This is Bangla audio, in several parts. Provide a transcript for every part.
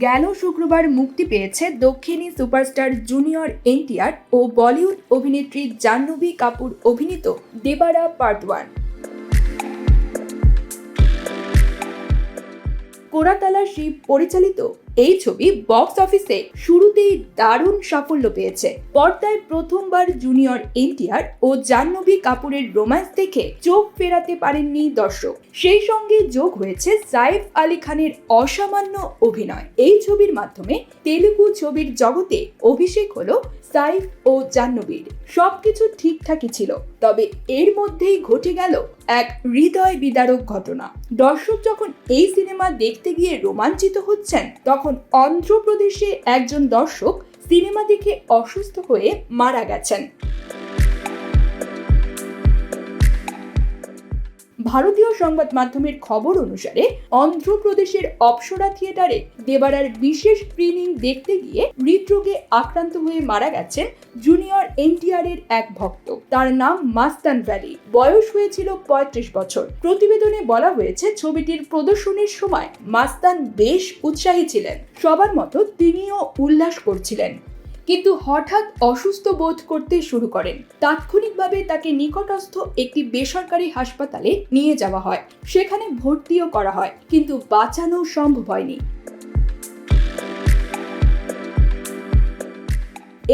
গেল শুক্রবার মুক্তি পেয়েছে দক্ষিণী সুপারস্টার জুনিয়র এনটিআর ও বলিউড অভিনেত্রী জাহ্নবী কাপুর অভিনীত দেবারা পার্ট ওয়ান। কোরাতালা শিব পরিচালিত এই ছবি বক্স অফিসে শুরুতেই দারুণ সাফল্য পেয়েছে। পর্দায় প্রথমবার জুনিয়র এনটিআর ও জাহ্নবী কাপুরের রোম্যান্স দেখে চোখ ফেরাতে পারেননি দর্শক। সেই সঙ্গে যোগ হয়েছে সাইফ আলী খানের অসামান্য অভিনয়। এই ছবির মাধ্যমে তেলুগু ছবির জগতে অভিষেক হলো সাইফ ও জাহ্নবীর। সবকিছু ঠিকঠাকই ছিল, তবে এর মধ্যেই ঘটে গেল এক হৃদয় বিদারক ঘটনা। দর্শক যখন এই সিনেমা দেখতে গিয়ে রোমাঞ্চিত হচ্ছেন, তখন অন্ধ্রপ্রদেশে একজন দর্শক সিনেমা দেখে অসুস্থ হয়ে মারা গেছেন। ভারতীয় সংবাদ মাধ্যমের খবর অনুসারে অন্ধ্রপ্রদেশের অপসরা থিয়েটারে দেবারার বিশেষ স্ক্রিনিং দেখতে গিয়ে হৃদরোগে আক্রান্ত হয়ে মারা গেছেন জুনিয়র এনটিআর এর এক ভক্ত। তার নাম মাস্তান ভ্যালি। বয়স হয়েছিল পঁয়ত্রিশ বছর। প্রতিবেদনে বলা হয়েছে, ছবিটির প্রদর্শনীর সময় মাস্তান বেশ উৎসাহী ছিলেন। সবার মতো তিনিও উল্লাস করছিলেন। কিন্তু হঠাৎ অসুস্থ বোধ করতে শুরু করেন। তাৎক্ষণিকভাবে তাকে নিকটস্থ একটি বেসরকারি হাসপাতালে নিয়ে যাওয়া হয়। সেখানে ভর্তিও করা হয়, কিন্তু বাঁচানো সম্ভব হয়নি।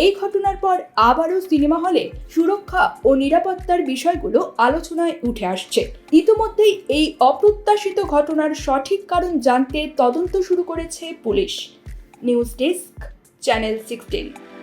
এই ঘটনার পর আবারও সিনেমা হলে সুরক্ষা ও নিরাপত্তার বিষয়গুলো আলোচনায় উঠে আসছে। ইতিমধ্যেই এই অপ্রত্যাশিত ঘটনার সঠিক কারণ জানতে তদন্ত শুরু করেছে পুলিশ। News desk Channel 16.